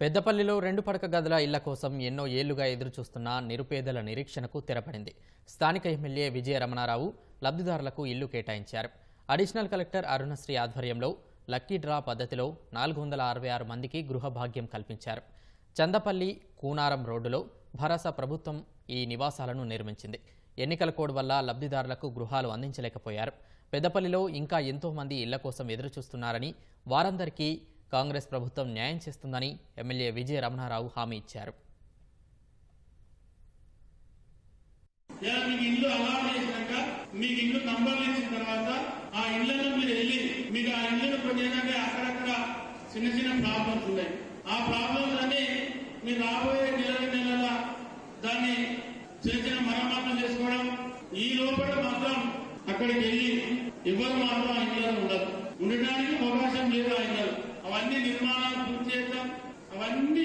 పెద్దపల్లిలో రెండు పడక గదుల ఇళ్ళ కోసం ఎన్నో ఏళ్ళుగా ఎదురుచూస్తున్న నిరుపేదల నిరీక్షణకు తెరపడింది. స్థానిక ఎమ్మెల్యే విజయ రమణారావు లబ్ధిదారులకు ఇల్లు కేటాయించారు. అడిషనల్ కలెక్టర్ అరుణశ్రీ ఆధ్వర్యంలో లక్కీ డ్రా పద్ధతిలో నాలుగు వందల అరవై ఆరు మందికి గృహ భాగ్యం కల్పించారు. చందపల్లి కూనారం రోడ్డులో భరాసా ప్రభుత్వం ఈ నివాసాలను నిర్మించింది. ఎన్నికల కోడ్ వల్ల లబ్ధిదారులకు గృహాలు అందించలేకపోయారు. పెద్దపల్లిలో ఇంకా ఎంతో మంది ఇళ్ళ కోసం ఎదురుచూస్తున్నారని వారందరికీ కాంగ్రెస్ ప్రభుత్వం న్యాయం చేస్తుందని ఎమ్మెల్యే విజయ రమణారావు హామీ ఇచ్చారు. ఇలా మీకు ఇల్లు అలాట్ చేసినాక మీకు ఇల్లు నంబర్లు ఇచ్చిన తర్వాత ఆ ఇళ్ళను మీరు వెళ్ళి మీకు ఆ ఇల్లును కొన్ని ఏంటంటే అక్కడక్కడ చిన్న చిన్న ప్రాబ్లమ్స్ ఉన్నాయి. ఆ ప్రాబ్లమ్స్ అన్ని మీరు రాబోయే నెల నెలల దాన్ని చిన్న చిన్న మరమ్మతులు చేసుకోవడం ఈ లోపల మాత్రం అక్కడికి వెళ్ళి ఎవరు మాత్రం ఆ ఇళ్ళలో ఉండదు. ఉండడానికి అవన్నీ నిర్మాణాలు పూర్తి చేద్దాం. అవన్నీ